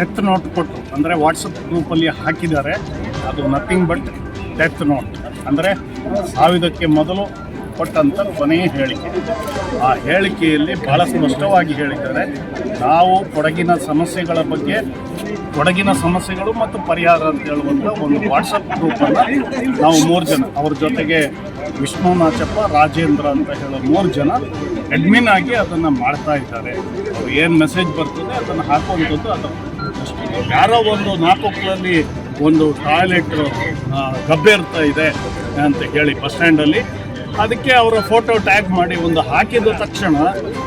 Death note ಕೊಟ್ಟು, ಅಂದರೆ WhatsApp ಗ್ರೂಪಲ್ಲಿ ಹಾಕಿದ್ದಾರೆ. ಅದು ನಥಿಂಗ್ ಬಟ್ ಡೆತ್ ನೋಟ್ ಅಂದರೆ ಸಾವಿರಕ್ಕೆ ಮೊದಲು ಕೊಟ್ಟಂಥ ಕೊನೆಯ ಹೇಳಿಕೆ. ಆ ಹೇಳಿಕೆಯಲ್ಲಿ ಭಾಳ ಸ್ಪಷ್ಟವಾಗಿ ಹೇಳಿದ್ದಾರೆ. ನಾವು ಕೊಡಗಿನ ಸಮಸ್ಯೆಗಳ ಬಗ್ಗೆ, ಕೊಡಗಿನ ಸಮಸ್ಯೆಗಳು ಮತ್ತು ಪರಿಹಾರ ಅಂತ ಹೇಳುವಂಥ ಒಂದು ವಾಟ್ಸಪ್ ಗ್ರೂಪನ್ನು ನಾವು ಮೂರು ಜನ, ಅವ್ರ ಜೊತೆಗೆ ವಿಷ್ಣುನಾಥಪ್ಪ, ರಾಜೇಂದ್ರ ಅಂತ ಹೇಳೋ ಮೂರು ಜನ ಅಡ್ಮಿನ್ ಆಗಿ ಅದನ್ನು ಮಾಡ್ತಾ ಇದ್ದಾರೆ. ಏನು ಮೆಸೇಜ್ ಬರ್ತದೆ ಅದನ್ನು ಹಾಕುವಂಥದ್ದು ಅದು. ಯಾರೋ ಒಂದು ನಾಲ್ಕುಗಳಲ್ಲಿ ಒಂದು ಟಾಯ್ಲೆಟ್ ಗಬ್ಬೆ ಇರ್ತಾ ಇದೆ ಅಂತ ಹೇಳಿ ಬಸ್ ಸ್ಟ್ಯಾಂಡಲ್ಲಿ. ಅದಕ್ಕೆ ಅವರ ಫೋಟೋ ಟ್ಯಾಗ್ ಮಾಡಿ ಒಂದು ಹಾಕಿದ ತಕ್ಷಣ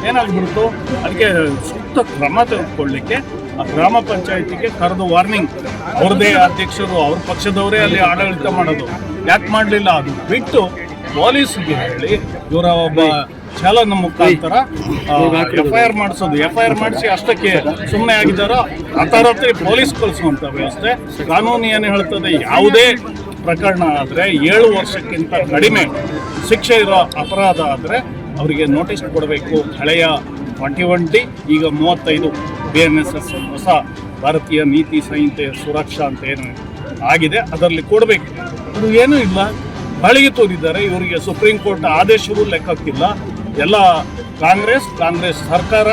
ಏನಾಗ್ಬಿಡ್ತು? ಅದಕ್ಕೆ ಸೂಕ್ತ ಕ್ರಮ ತೆಗೆದುಕೊಳ್ಳಿಕ್ಕೆ ಆ ಗ್ರಾಮ ಪಂಚಾಯತಿಗೆ ಕರೆದು ವಾರ್ನಿಂಗ್. ಅವ್ರದೇ ಅಧ್ಯಕ್ಷರು, ಅವ್ರ ಪಕ್ಷದವರೇ ಅಲ್ಲಿ ಆಡಳಿತ ಮಾಡೋದು. ಯಾಕೆ ಮಾಡಲಿಲ್ಲ? ಅದು ಬಿಟ್ಟು ಪೊಲೀಸ್ಗೆ ಹೇಳಿ. ಇವರ ಒಬ್ಬ ಚಾಲನ ಮುಖಾಂತರ ಎಫ್ ಐ ಆರ್ ಮಾಡಿಸೋದು. ಎಫ್ ಐ ಆರ್ ಮಾಡಿಸಿ ಅಷ್ಟಕ್ಕೆ ಸುಮ್ಮನೆ ಆಗಿದ್ದಾರೋ? ರಾತ್ರಿ ಪೊಲೀಸ್ ಕಳಿಸುವಂಥ ವ್ಯವಸ್ಥೆ. ಕಾನೂನು ಏನು ಹೇಳ್ತದೆ? ಯಾವುದೇ ಪ್ರಕರಣ ಆದರೆ ಏಳು ವರ್ಷಕ್ಕಿಂತ ಕಡಿಮೆ ಶಿಕ್ಷೆ ಇರೋ ಅಪರಾಧ ಆದರೆ ಅವರಿಗೆ ನೋಟಿಸ್ ಕೊಡಬೇಕು. ಹಳೆಯ ಟ್ವೆಂಟಿ ಒನ್ ಡಿ ಈಗ ಮೂವತ್ತೈದು ಬಿ ಎನ್ ಎಸ್ ಎಸ್ ಹೊಸ ಭಾರತೀಯ ನೀತಿ ಸಂಹಿತೆ ಸುರಕ್ಷಾ ಅಂತ ಏನು ಆಗಿದೆ ಅದರಲ್ಲಿ ಕೊಡಬೇಕು. ಅದು ಏನೂ ಇಲ್ಲ. ಬಳಿಗೆ ತೋರಿದ್ದಾರೆ. ಇವರಿಗೆ ಸುಪ್ರೀಂ ಕೋರ್ಟ್ ಆದೇಶವೂ ಲೆಕ್ಕಕ್ಕಿಲ್ಲ. ಎಲ್ಲ ಕಾಂಗ್ರೆಸ್ ಕಾಂಗ್ರೆಸ್ ಸರ್ಕಾರ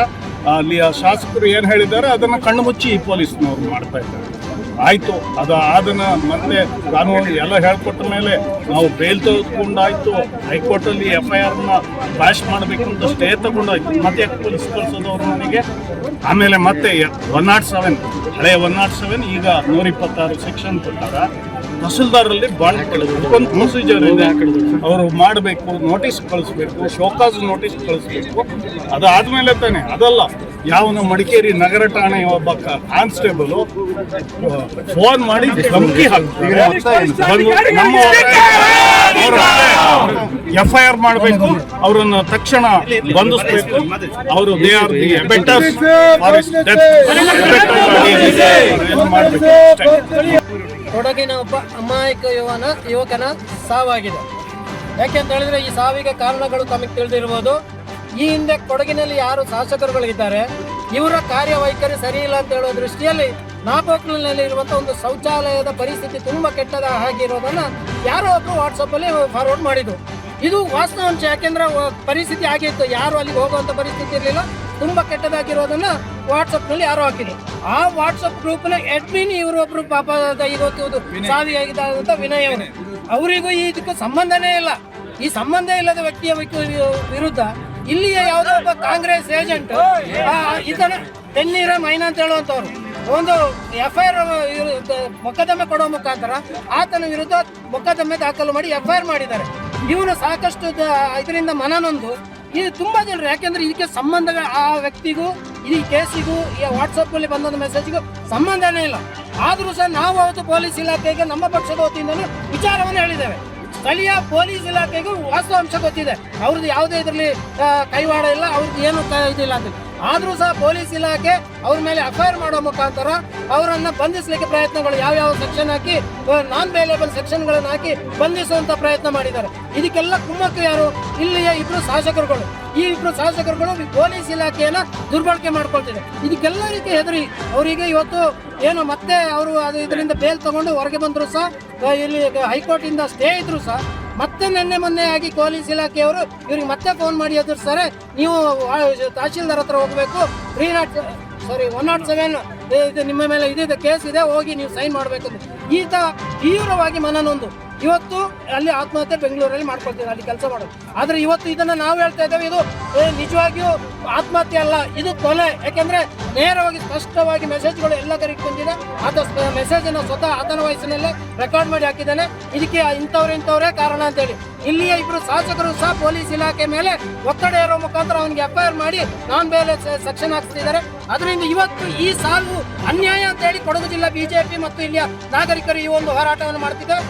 ಅಲ್ಲಿಯ ಶಾಸಕರು ಏನು ಹೇಳಿದ್ದಾರೆ ಅದನ್ನು ಕಣ್ಣು ಮುಚ್ಚಿ ಪೊಲೀಸ್ನವರು ಮಾಡ್ತಾ ಇದ್ದಾರೆ. ಆಯಿತು, ಅದು ಅದನ್ನು ಮತ್ತೆ ಕಾನೂನು ಎಲ್ಲ ಹೇಳ್ಕೊಟ್ಟ ಮೇಲೆ ನಾವು ಬೇಲ್ ತೆಗೆದುಕೊಂಡಾಯ್ತು. ಹೈಕೋರ್ಟಲ್ಲಿ ಎಫ್ ಐ ಆರ್ನ ಪಾಸ್ ಮಾಡಬೇಕು ಅಂತ ಸ್ಟೇ ತಗೊಂಡಾಯ್ತು. ಮತ್ತೆ ಪೊಲೀಸ್ ಕಳಿಸೋದವ್ರು ನನಗೆ ಆಮೇಲೆ ಮತ್ತೆ ಒನ್ ನಾಟ್ ಸೆವೆನ್ ಹಳೆಯ ಒನ್ ನಾಟ್ ಸೆವೆನ್ ಈಗ ನೂರ ಇಪ್ಪತ್ತಾರು ಸೆಕ್ಷನ್ ಪ್ರಕಾರ ತಹಸೀಲ್ದಾರಲ್ಲಿ ಬಾಂಡ್ ಒಂದು ಪ್ರೊಸೀಜರ್ ಇದೆ. ಅವರು ಮಾಡಬೇಕು ನೋಟಿಸ್ ಕಳಿಸ್ಬೇಕು ಶೋಕಾಸ್ ನೋಟಿಸ್ ಕಳಿಸ್ಬೇಕು. ಅದಾದ್ಮೇಲೆ ತಾನೆ, ಅದಲ್ಲ. ಯಾವನು ಮಡಿಕೇರಿ ನಗರ ಠಾಣೆ ಒಬ್ಬ ಕಾನ್ಸ್ಟೇಬಲ್ ಫೋನ್ ಮಾಡಿ ಧಮಕಿ ಎಫ್ ಐ ಆರ್ ಮಾಡಬೇಕು. ಅವರನ್ನು ತಕ್ಷಣ ಬಂಧಿಸಬೇಕು. ಅವರು ದೇ ಆರ್ ದಿ ಬೆಟರ್ಸ್ ಮಾಡಬೇಕು. ಕೊಡಗಿನ ಒಬ್ಬ ಅಮಾಯಕ ಯುವನ ಯುವಕನ ಸಾವಾಗಿದೆ. ಯಾಕೆಂತ ಹೇಳಿದ್ರೆ ಈ ಸಾವಿಗೆ ಕಾರಣಗಳು ತಮಗೆ ತಿಳಿದಿರ್ಬೋದು. ಈ ಹಿಂದೆ ಕೊಡಗಿನಲ್ಲಿ ಯಾರು ಶಾಸಕರುಗಳಿದ್ದಾರೆ ಇವರ ಕಾರ್ಯವೈಖರಿ ಸರಿ ಇಲ್ಲ ಅಂತ ಹೇಳೋ ದೃಷ್ಟಿಯಲ್ಲಿ ನಾಪೋಕ್ಲಿನಲ್ಲಿ ಇರುವಂತಹ ಒಂದು ಶೌಚಾಲಯದ ಪರಿಸ್ಥಿತಿ ತುಂಬಾ ಕೆಟ್ಟದ ಹಾಗಿರೋದನ್ನ ಯಾರೋ ಒಬ್ರು ವಾಟ್ಸಪ್ ಅಲ್ಲಿ ಫಾರ್ವರ್ಡ್ ಮಾಡಿದ್ರು. ಇದು ವಾಸ್ತವಾಂಶ ಯಾಕೆಂದ್ರೆ ಪರಿಸ್ಥಿತಿ ಆಗಿತ್ತು ಯಾರು ಅಲ್ಲಿಗೆ ಹೋಗುವಂತ ಪರಿಸ್ಥಿತಿ ಇರಲಿಲ್ಲ. ತುಂಬಾ ಕೆಟ್ಟದಾಗಿರೋದನ್ನ ವಾಟ್ಸಪ್ನಲ್ಲಿ ಯಾರೋ ಹಾಕಿದ್ರು. ಆ ವಾಟ್ಸಪ್ ಗ್ರೂಪ್ನ ಅಡ್ಮಿನ್ ಇವರೊಬ್ರು ಪಾಪ ಇವತ್ತು ಸಾವಿಯಾಗಿದ್ದಂತ ವಿನಯ. ಅವರಿಗೂ ಇದಕ್ಕೂ ಸಂಬಂಧನೇ ಇಲ್ಲ. ಈ ಸಂಬಂಧ ಇಲ್ಲದ ವ್ಯಕ್ತಿಯ ವಿರುದ್ಧ ಇಲ್ಲಿಯ ಯಾವುದೋ ಒಬ್ಬ ಕಾಂಗ್ರೆಸ್ ಏಜೆಂಟ್ ಇದನ್ನ ತೆನ್ನೀರ ಮೈನಾ ಅಂತ ಹೇಳುವಂತವ್ರು. ಒಂದು ಎಫ್ ಐ ಆರ್ ಮೊಕದ್ದಮೆ ಕೊಡೋ ಮುಖಾಂತರ ಆತನ ವಿರುದ್ಧ ಮೊಕದ್ದಮೆ ದಾಖಲು ಮಾಡಿ ಎಫ್ ಐ ಮಾಡಿದ್ದಾರೆ. ಇವನು ಸಾಕಷ್ಟು ಇದರಿಂದ ಮನನೊಂದು ಇದು ತುಂಬಾ ಜನರು, ಯಾಕೆಂದ್ರೆ ಇದಕ್ಕೆ ಸಂಬಂಧ ಆ ವ್ಯಕ್ತಿಗೂ, ಈ ಕೇಸಿಗೂ, ಈ ವಾಟ್ಸಪ್ ಅಲ್ಲಿ ಬಂದೊಂದು ಮೆಸೇಜ್ಗೂ ಸಂಬಂಧನೇ ಇಲ್ಲ. ಆದರೂ ಸಹ ನಾವು ಅವತ್ತು ಪೊಲೀಸ್ ಇಲಾಖೆಗೆ ನಮ್ಮ ಪಕ್ಷದ ವತಿಯಿಂದಲೂ ವಿಚಾರವನ್ನು ಹೇಳಿದ್ದೇವೆ. ಸ್ಥಳೀಯ ಪೊಲೀಸ್ ಇಲಾಖೆಗೂ ವಾಸ್ತವಾಂಶ ಗೊತ್ತಿದೆ. ಅವ್ರದ್ದು ಯಾವುದೇ ಇದರಲ್ಲಿ ಕೈವಾಡ ಇಲ್ಲ ಅವ್ರದ್ದು ಏನು ಇದಿಲ್ಲ ಅಂತ. ಆದ್ರೂ ಸಹ ಪೊಲೀಸ್ ಇಲಾಖೆ ಅವ್ರ ಮೇಲೆ ಅಫೈರ್ ಮಾಡೋ ಮುಖಾಂತರ ಅವರನ್ನ ಬಂಧಿಸಲಿಕ್ಕೆ ಪ್ರಯತ್ನಗಳು ಯಾವ ಯಾವ ಸೆಕ್ಷನ್ ಹಾಕಿ ನಾನ್ ಬೇಲೇಬಲ್ ಸೆಕ್ಷನ್ಗಳನ್ನು ಹಾಕಿ ಬಂಧಿಸುವಂತ ಪ್ರಯತ್ನ ಮಾಡಿದ್ದಾರೆ. ಇದಕ್ಕೆಲ್ಲ ಕುಮ್ಮಕ್ಕು ಯಾರು? ಇಲ್ಲಿಯ ಇಬ್ರು ಶಾಸಕರುಗಳು. ಈ ಇಬ್ರು ಶಾಸಕರುಗಳು ಪೊಲೀಸ್ ಇಲಾಖೆಯನ್ನ ದುರ್ಬಳಕೆ ಮಾಡ್ಕೊಳ್ತಿದೆ. ಇದಕ್ಕೆಲ್ಲ ರೀತಿ ಹೆದರಿ. ಅವರಿಗೆ ಇವತ್ತು ಏನು ಮತ್ತೆ ಅವರು ಅದು ಇದರಿಂದ ಬೇಲ್ ತಗೊಂಡು ಹೊರಗೆ ಬಂದ್ರು ಸಹ ಇಲ್ಲಿ ಹೈಕೋರ್ಟ್ ಇಂದ ಸ್ಟೇ ಇದ್ರು ಸಹ ಮತ್ತೆ ನಿನ್ನೆ ಮೊನ್ನೆ ಆಗಿ ಪೊಲೀಸ್ ಇಲಾಖೆಯವರು ಇವ್ರಿಗೆ ಮತ್ತೆ ಫೋನ್ ಮಾಡಿ ಎದುರಿಸ್ತಾರೆ. ನೀವು ತಹಶೀಲ್ದಾರ್ ಹತ್ರ ಹೋಗ್ಬೇಕು. Three naught sorry one naught seven ಇದು ನಿಮ್ಮ ಮೇಲೆ ಇದಿದೆ, ಕೇಸ್ ಇದೆ, ಹೋಗಿ ನೀವು ಸೈನ್ ಮಾಡಬೇಕು. ಈತ ತೀವ್ರವಾಗಿ ಮನನೊಂದು. ಇವತ್ತು ಅಲ್ಲಿ ಆತ್ಮಹತ್ಯೆ ಬೆಂಗಳೂರಲ್ಲಿ ಮಾಡ್ಕೊಳ್ತೀವಿ, ಅಲ್ಲಿ ಕೆಲಸ ಮಾಡೋದು. ಆದ್ರೆ ಇವತ್ತು ಇದನ್ನ ನಾವು ಹೇಳ್ತಾ ಇದ್ದೇವೆ, ಇದು ನಿಜವಾಗಿಯೂ ಆತ್ಮಹತ್ಯೆ ಅಲ್ಲ, ಇದು ಕೊಲೆ. ಯಾಕೆಂದ್ರೆ ನೇರವಾಗಿ ಸ್ಪಷ್ಟವಾಗಿ ಮೆಸೇಜ್ಗಳು ಎಲ್ಲ ಕರೆಕ್ಟ್ ಬಂದಿದೆ. ಆತ ಮೆಸೇಜ್ ಅನ್ನು ಸ್ವತಃ ಆತನ ವಯಸ್ಸಿನಲ್ಲೇ ರೆಕಾರ್ಡ್ ಮಾಡಿ ಹಾಕಿದ್ದಾನೆ. ಇದಕ್ಕೆ ಇಂಥವ್ರು ಇಂಥವ್ರೇ ಕಾರಣ ಅಂತೇಳಿ. ಇಲ್ಲಿಯ ಇಬ್ರು ಶಾಸಕರು ಸಹ ಪೊಲೀಸ್ ಇಲಾಖೆ ಮೇಲೆ ಒತ್ತಡ ಇರೋ ಮುಖಾಂತರ ಅವನಿಗೆ ಎಫ್ ಮಾಡಿ ನಾನ್ ಬೇಲೆ ಸೆಕ್ಷನ್ ಹಾಕ್ತಿದ್ದಾರೆ ಅದರಿಂದ ಇವತ್ತು ಈ ಸಾಲು ಅನ್ಯಾಯ ಅಂತ ಹೇಳಿ ಕೊಡಗು ಜಿಲ್ಲಾ ಬಿಜೆಪಿ ಮತ್ತು ಇಲ್ಲಿಯ ನಾಗರಿಕರು ಈ ಒಂದು ಹೋರಾಟವನ್ನು ಮಾಡ್ತಿದ್ದಾರೆ.